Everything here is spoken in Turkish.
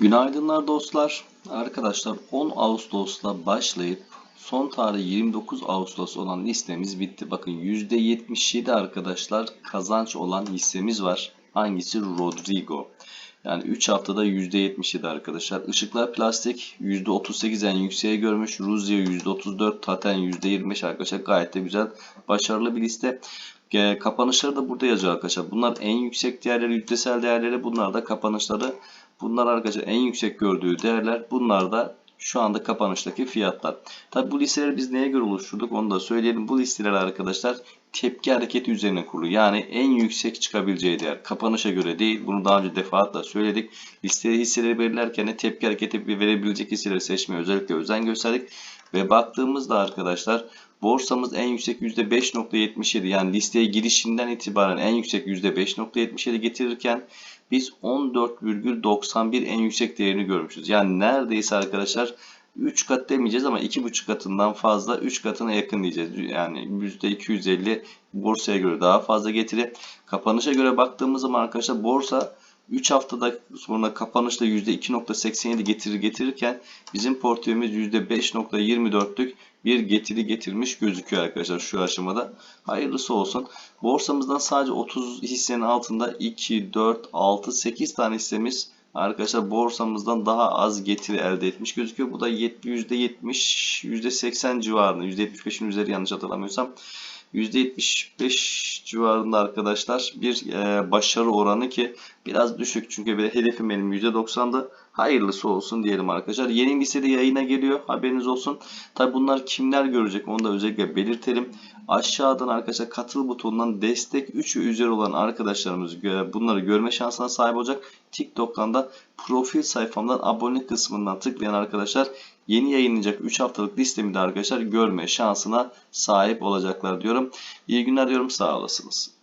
Günaydınlar dostlar. Arkadaşlar 10 Ağustos'la başlayıp son tarih 29 Ağustos olan listemiz bitti. Bakın %77 arkadaşlar kazanç olan hissemiz var. Hangisi? Rodrigo. Yani 3 haftada %77 arkadaşlar. Işıklar plastik %38 en yükseği görmüş. Ruzia %34, Taten %25 arkadaşlar. Gayet de güzel, başarılı bir liste. E, Kapanışları da burada yazıyor arkadaşlar. Bunlar en yüksek değerleri, yüzdesel değerleri. Bunlar da kapanışları. Bunlar arkadaşlar en yüksek gördüğü değerler. Bunlar da şu anda kapanıştaki fiyatlar. Tabi bu listeleri biz neye göre oluşturduk onu da söyleyelim. Bu listeler arkadaşlar tepki hareketi üzerine kurulu. Yani en yüksek çıkabileceği değer. Kapanışa göre değil. Bunu daha önce defaatle söyledik. Listeye hisseleri belirlerken de tepki hareketi verebilecek hisseleri seçmeye özellikle özen gösterdik. Ve baktığımızda arkadaşlar borsamız en yüksek %5.77 yani listeye girişinden itibaren en yüksek %5.77 getirirken biz 14,91 en yüksek değerini görmüşüz. Yani neredeyse arkadaşlar 3 kat demeyeceğiz ama 2,5 katından fazla 3 katına yakın diyeceğiz. Yani %250 borsaya göre daha fazla getiri. Kapanışa göre baktığımız zaman arkadaşlar borsa 3 haftada sonra kapanışta %2.87 getirir getirirken bizim portföyümüz %5.24'lük bir getiri getirmiş gözüküyor arkadaşlar şu aşamada. Hayırlısı olsun. Borsamızdan sadece 30 hissenin altında 2, 4, 6, 8 tane hissemiz arkadaşlar borsamızdan daha az getiri elde etmiş gözüküyor. Bu da %70, %80 civarında, %75'in üzeri yanlış hatırlamıyorsam. %75 civarında arkadaşlar bir e, başarı oranı ki biraz düşük çünkü bir hedefim benim %90'dı. Hayırlısı olsun diyelim arkadaşlar. Yeni listede yayına geliyor. Haberiniz olsun. Tabi bunlar kimler görecek onu da özellikle belirtelim. Aşağıdan arkadaşlar katıl butonundan destek 3 ve üzeri olan arkadaşlarımız bunları görme şansına sahip olacak. TikTok'tan da profil sayfamdan abone kısmından tıklayan arkadaşlar yeni yayınlanacak 3 haftalık listemi de arkadaşlar görme şansına sahip olacaklar diyorum. İyi günler diyorum sağ olasınız.